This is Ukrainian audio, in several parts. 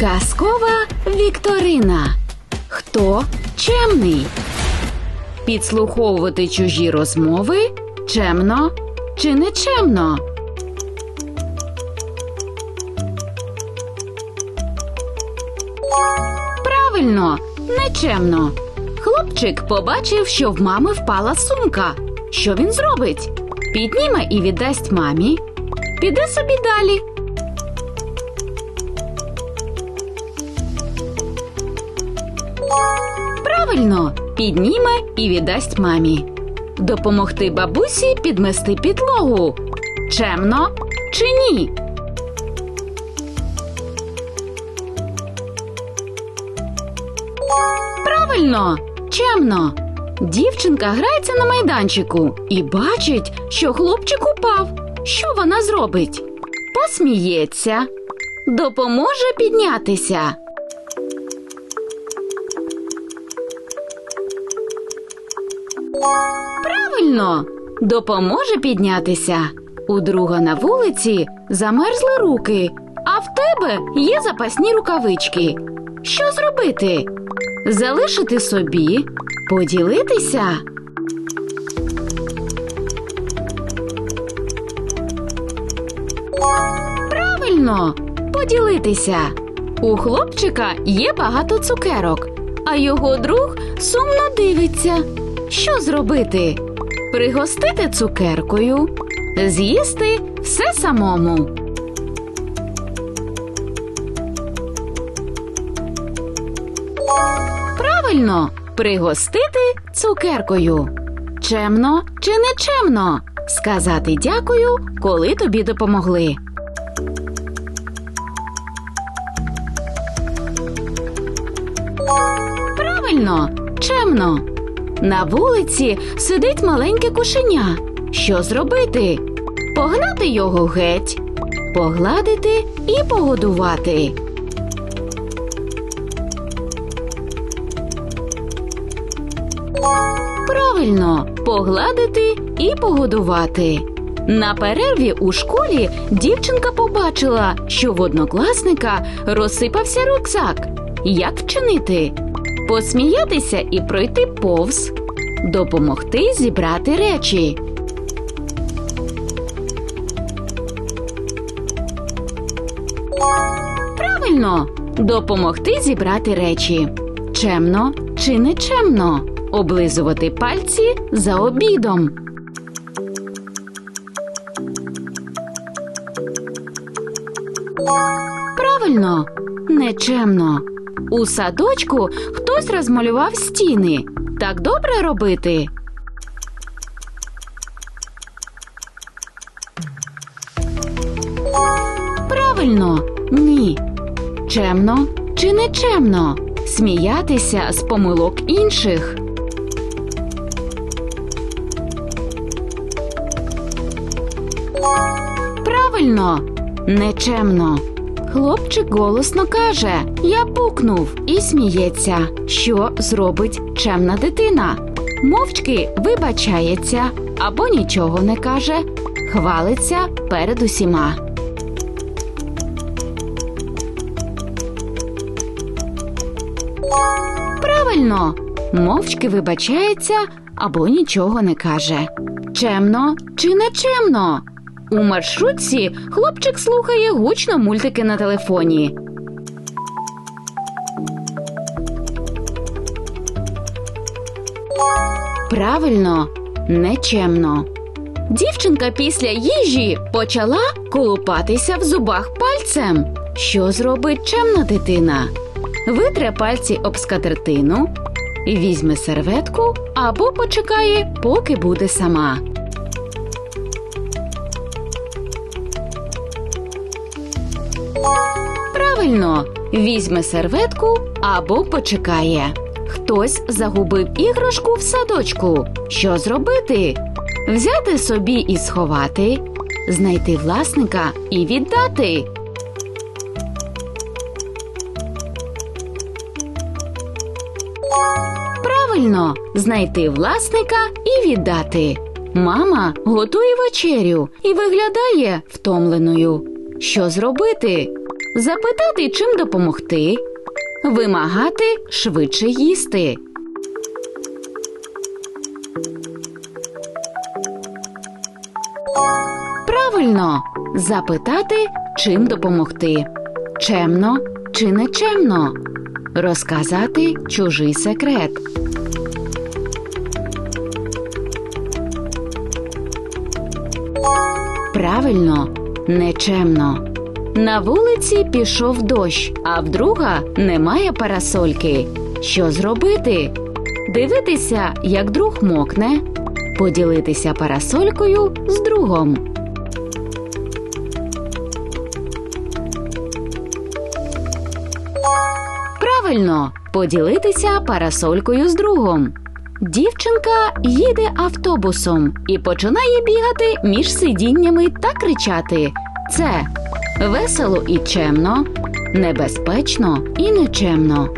Казкова Вікторина. Хто чемний? Підслуховувати чужі розмови чемно чи нечемно? Правильно, нечемно. Хлопчик побачив, що в мами впала сумка. Що він зробить? Підніме і віддасть мамі. Піде собі далі. Правильно, підніме і віддасть мамі. Допомогти бабусі підмести підлогу. Чемно чи ні? Правильно, чемно. Дівчинка грається на майданчику і бачить, що хлопчик упав. Що вона зробить? Посміється, допоможе піднятися. Правильно, допоможе піднятися. У друга на вулиці замерзли руки, а в тебе є запасні рукавички. Що зробити? Залишити собі, поділитися. Правильно, поділитися. У хлопчика є багато цукерок, а його друг сумно дивиться. Що зробити? Пригостити цукеркою, з'їсти все самому. Правильно, пригостити цукеркою. Чемно чи нечемно? Сказати дякую, коли тобі допомогли. Правильно, чемно. На вулиці сидить маленьке кошеня. Що зробити? Погнати його геть, погладити і погодувати. Правильно, погладити і погодувати. На перерві у школі дівчинка побачила, що в однокласника розсипався рюкзак. Як вчинити? Посміятися і пройти повз, допомогти зібрати речі. Правильно, допомогти зібрати речі. Чемно чи нечемно? Облизувати пальці за обідом. Правильно, нечемно. У садочку хтось розмалював стіни. Так добре робити. Правильно, ні. Чемно чи нечемно? Сміятися з помилок інших. Правильно, нечемно. Хлопчик голосно каже: Я пукнув і сміється. Що зробить чемна дитина? Мовчки вибачається або нічого не каже, хвалиться перед усіма. Правильно, мовчки вибачається або нічого не каже. Чемно чи нечемно? У маршрутці хлопчик слухає гучно мультики на телефоні. Правильно, нечемно. Дівчинка після їжі почала колупатися в зубах пальцем. Що зробить чемна дитина? Витре пальці об скатертину, візьме серветку або почекає, поки буде сама. Правильно, візьме серветку або почекає. Хтось загубив іграшку в садочку. Що зробити? Взяти собі і сховати, знайти власника і віддати. Правильно, знайти власника і віддати. Мама готує вечерю і виглядає втомленою. Що зробити? Запитати, чим допомогти, вимагати швидше їсти. Правильно запитати, чим допомогти. Чемно чи нечемно. Розказати чужий секрет. Правильно, нечемно. На вулиці пішов дощ, а в друга немає парасольки. Що зробити? Дивитися, як друг мокне, поділитися парасолькою з другом. Правильно, поділитися парасолькою з другом. Дівчинка їде автобусом і починає бігати між сидіннями та кричати: Це весело і чемно, небезпечно і нечемно.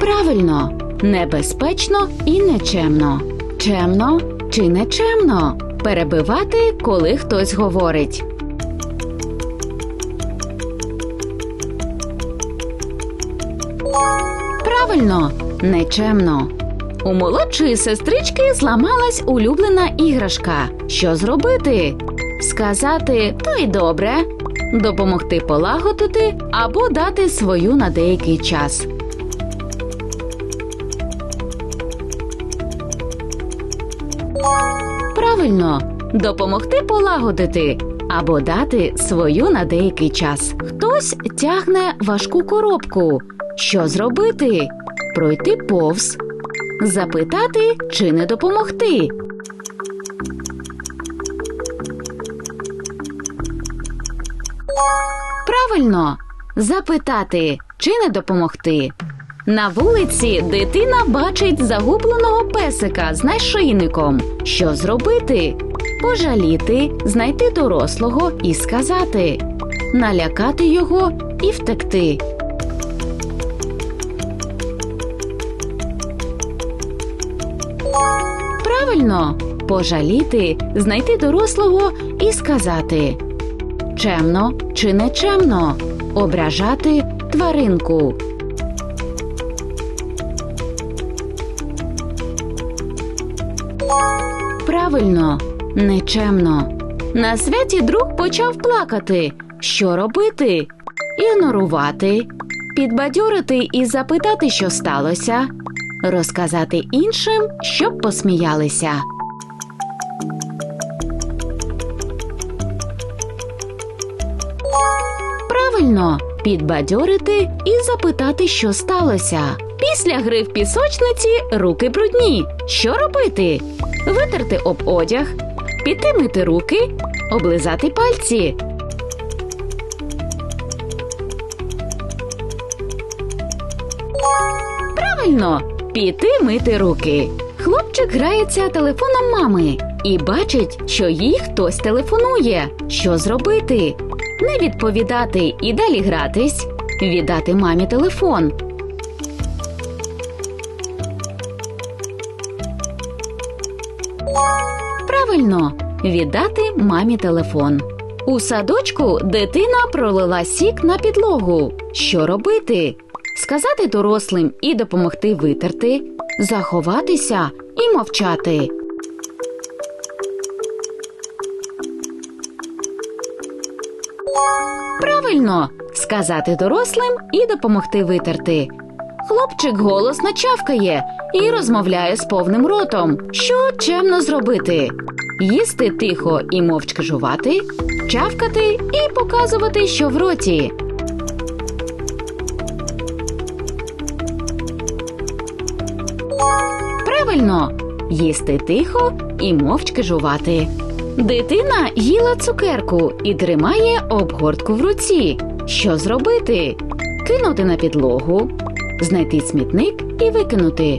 Правильно, небезпечно і нечемно. Чемно чи нечемно? Перебивати, коли хтось говорить. Правильно, нечемно. У молодшої сестрички зламалась улюблена іграшка. Що зробити? Сказати то й добре, допомогти полагодити або дати свою на деякий час. Правильно, допомогти полагодити або дати свою на деякий час. Хтось тягне важку коробку. Що зробити? Пройти повз, запитати чи не допомогти. Правильно запитати чи не допомогти. На вулиці дитина бачить загубленого песика з нашийником. Що зробити? Пожаліти, знайти дорослого і сказати, налякати його і втекти. Правильно, пожаліти, знайти дорослого і сказати чемно чи нечемно, ображати тваринку. Правильно, нечемно. На святі друг почав плакати. Що робити? Ігнорувати, підбадьорити і запитати, що сталося, розказати іншим, щоб посміялися. Правильно, підбадьорити і запитати, що сталося. Після гри в пісочниці руки брудні. Що робити? Витерти об одяг, піти мити руки, облизати пальці. Правильно, піти мити руки. Хлопчик грається телефоном мами і бачить, що їй хтось телефонує. Що зробити? Не відповідати і далі гратись, віддати мамі телефон. Правильно, віддати мамі телефон. У садочку дитина пролила сік на підлогу. Що робити? Сказати дорослим і допомогти витерти, заховатися і мовчати. Правильно сказати дорослим і допомогти витерти. Хлопчик голосно чавкає і розмовляє з повним ротом. Що чемно зробити? Їсти тихо і мовчки жувати, чавкати і показувати, що в роті. Правильно, їсти тихо і мовчки жувати. Дитина їла цукерку і тримає обгортку в руці. Що зробити? Кинути на підлогу, знайти смітник і викинути.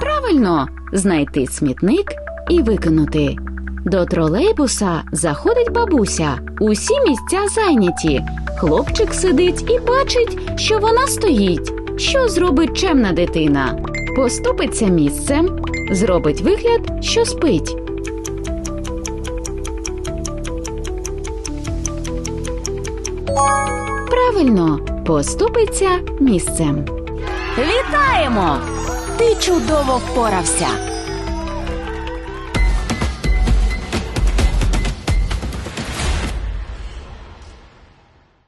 Правильно, знайти смітник і викинути. До тролейбуса заходить бабуся. Усі місця зайняті. Хлопчик сидить і бачить, що вона стоїть. Що зробить чемна дитина? Поступиться місцем, зробить вигляд, що спить. Правильно, поступиться місцем. Вітаємо! Ти чудово впорався.